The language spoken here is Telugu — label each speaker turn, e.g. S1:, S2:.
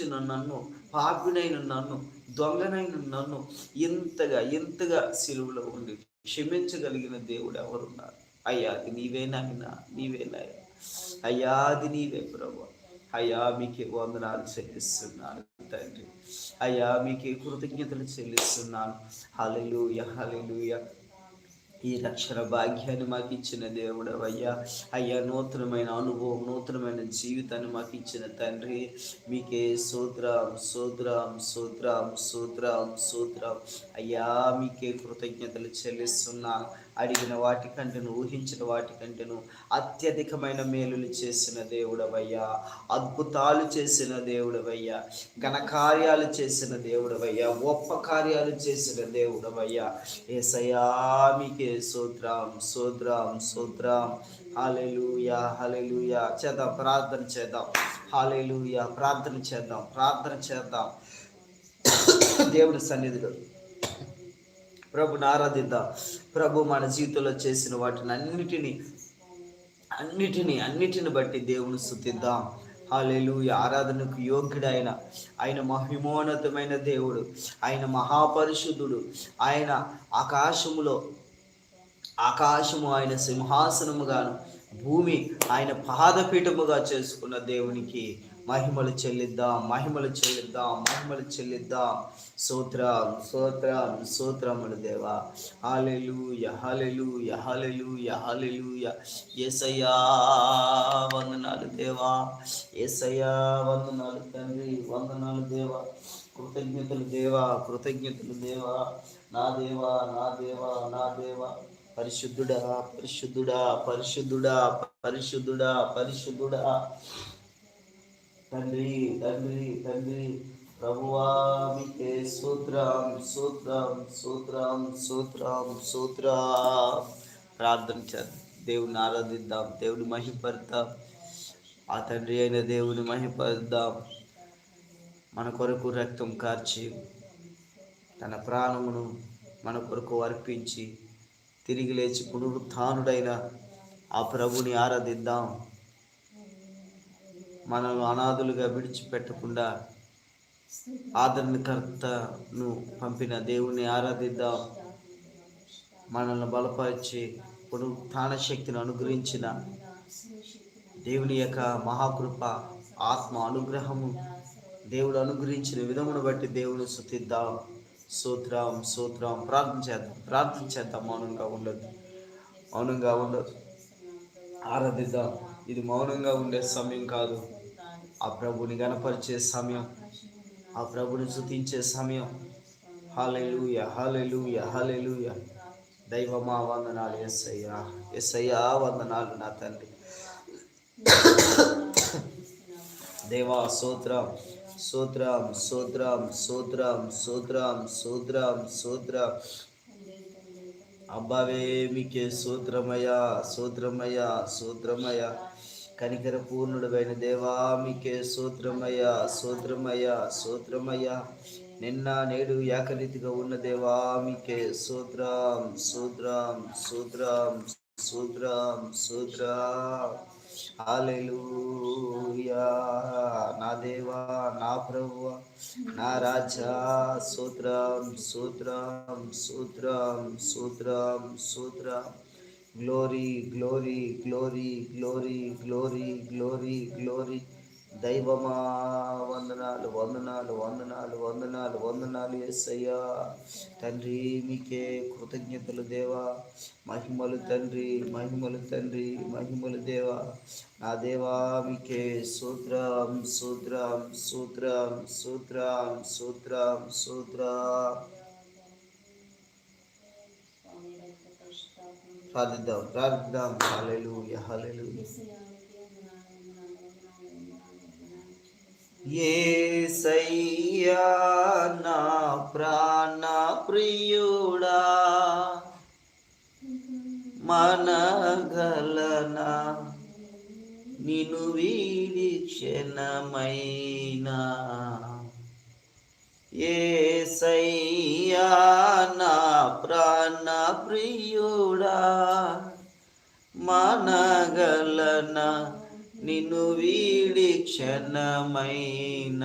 S1: దూషించిన నన్ను పాపినైన నన్ను దొంగనైన నన్ను ఇంతగా ఇంతగా సిలువలో ఉండి క్షమించగలిగిన దేవుడు ఎవరున్నారు? అయ్యా అది నీవే నీవేనాయా నీవే అయ్యా అది నీవే ప్రభు. అయ్యా మీకే వందనాలు చెల్లిస్తున్నాను తండ్రి. అయ్యా మీకే కృతజ్ఞతలు చెల్లిస్తున్నాను. హల్లెలూయా హల్లెలూయా. ఈ రక్షణ భాగ్యాన్ని మాకు ఇచ్చిన దేవుడు అయ్యా అయ్యా నూతనమైన అనుభవం నూతనమైన జీవితాన్ని మాకు ఇచ్చిన తండ్రి. మీకే సూత్రం సూత్రం సూత్రం సూత్రం సూత్రం అయ్యా మీకే కృతజ్ఞతలు చెల్లిస్తున్నా. అడిగిన వాటికంటేను ఊహించిన వాటికంటేను అత్యధికమైన మేలులు చేసిన దేవుడవయ్యా అద్భుతాలు చేసిన దేవుడవయ్యా ఘనకార్యాలు చేసిన దేవుడవయ్యా గొప్ప కార్యాలు చేసిన దేవుడవయ్యా. ఏసయ్యా మీకే సూత్రం సూత్రం సూత్రం హాలెలుయా హాలెలుయా చేద్దాం ప్రార్థన చేద్దాం. హాలెలుయా ప్రార్థన చేద్దాం ప్రార్థన చేద్దాం. దేవుడి సన్నిధిలో ప్రభుని ఆరాధిద్దాం. ప్రభు మన జీవితంలో చేసిన వాటిని అన్నిటినీ అన్నిటిని అన్నిటిని బట్టి దేవుని స్థుతిద్దాం. హాలేలు ఆరాధనకు యోగ్యుడైన ఆయన మహిమోన్నతమైన దేవుడు. ఆయన మహాపరిశుద్ధుడు. ఆయన ఆకాశములో ఆకాశము ఆయన సింహాసనముగాను భూమి ఆయన పాదపీఠముగా చేసుకున్న దేవునికి మహిమలు చెల్లిద్దాం మహిమలు చెల్లిద్దాం మహిమలు చెల్లిద్దాం. సూత్రం సూత్రం సూత్రములు దేవా. హాలెలు యహలెలు యహలెలు యహలెలు ఏసయ్యా వందనాలు దేవా. ఏసయ్యా వందనాలు తండ్రి వందనాలు దేవా. కృతజ్ఞతలు దేవా కృతజ్ఞతలు దేవా. నా దేవా నా దేవా నా దేవా. పరిశుద్ధుడా పరిశుద్ధుడా పరిశుద్ధుడా పరిశుద్ధుడా పరిశుద్ధుడా. తండ్రి తండ్రి తండ్రి ప్రభువా మీకే సూత్రం సూత్రం సూత్రం సూత్రం సూత్ర ప్రార్థన చేద్దాం. దేవుని ఆరాధిద్దాం దేవుని మహిపడతాం ఆ తండ్రి అయిన దేవుని మహిపడదాం మన కొరకు రక్తం కార్చి తన ప్రాణమును మన కొరకు అర్పించి తిరిగి లేచి పునరుత్డైన ఆ ప్రభుని ఆరాధిద్దాం. మనల్ని అనాథులుగా విడిచిపెట్టకుండా ఆదరణకర్తను పంపిన దేవుణ్ణి ఆరాధిద్దాం. మనల్ని బలపరిచి పునరుత్థాన శక్తిని అనుగ్రహించిన దేవుని యొక్క మహాకృప ఆత్మ అనుగ్రహము దేవుడు అనుగ్రహించిన విధమును బట్టి దేవుని శుతిద్దాం సూత్రం సూత్రం ప్రార్థన చేద్దాం ప్రార్థన చేద్దాం. మౌనంగా ఉండదు మౌనంగా ఉండదు ఆరాధిద్దాం. ఇది మౌనంగా ఉండే సమయం కాదు. ఆ ప్రభుని గనపరిచే సమయం. ఆ ప్రభుని స్థుతించే సమయం. హాలెలుయ హాలెలుయ హాలెలుయ దైవమా వందనాలు ఎస్సయ్యా ఎస్సయ్యా వందనాలు నా తండ్రి. దేవా సూత్రం సూత్రం సూత్రం సూత్రం సూత్రం సూత్రం సూత్రం అబ్బావే మీకే సూత్రమయ్యా సూత్రమయ్యా సూత్రమయ్యా కనికర పూర్ణుడువైన దేవా మీకే సూత్రమయ్యా సూత్రమయ్యా సూత్రమయ్యా నిన్న నేడు ఏకరీతిగా ఉన్న దేవా మీకే సూత్రం సూత్రం సూత్రం సూత్రం సూత్ర హాలెలూయా నా దేవా నా ప్రభువ నా రాజా సూత్రం సూత్రం సూత్రం సూత్రం సూత్రం glory glory glory glory glory glory glory దైవమా వందనాలు వందనాలు వందనాలు వందనాలు వందనాలు ఎస్సయ్యా తండ్రి మీకే కృతజ్ఞతలు దేవా. మహిమలు తండ్రి మహిమలు తండ్రి మహిమలు దేవా. నా దేవా మీకే సూత్రం సూత్రం సూత్రం సూత్రం సూత్రం సూత్రం ప్రార్థిద్దాం ప్రార్థిద్దాం హల్లెలూయ హల్లెలూయ ఏసయ్యా నా ప్రాణ ప్రియుడా మనగలనా నిను వీడి క్షణమైనా ఏసయ్యా నా ప్రాణ ప్రియుడా మనగలన నిన్ను వీడి క్షణమైన.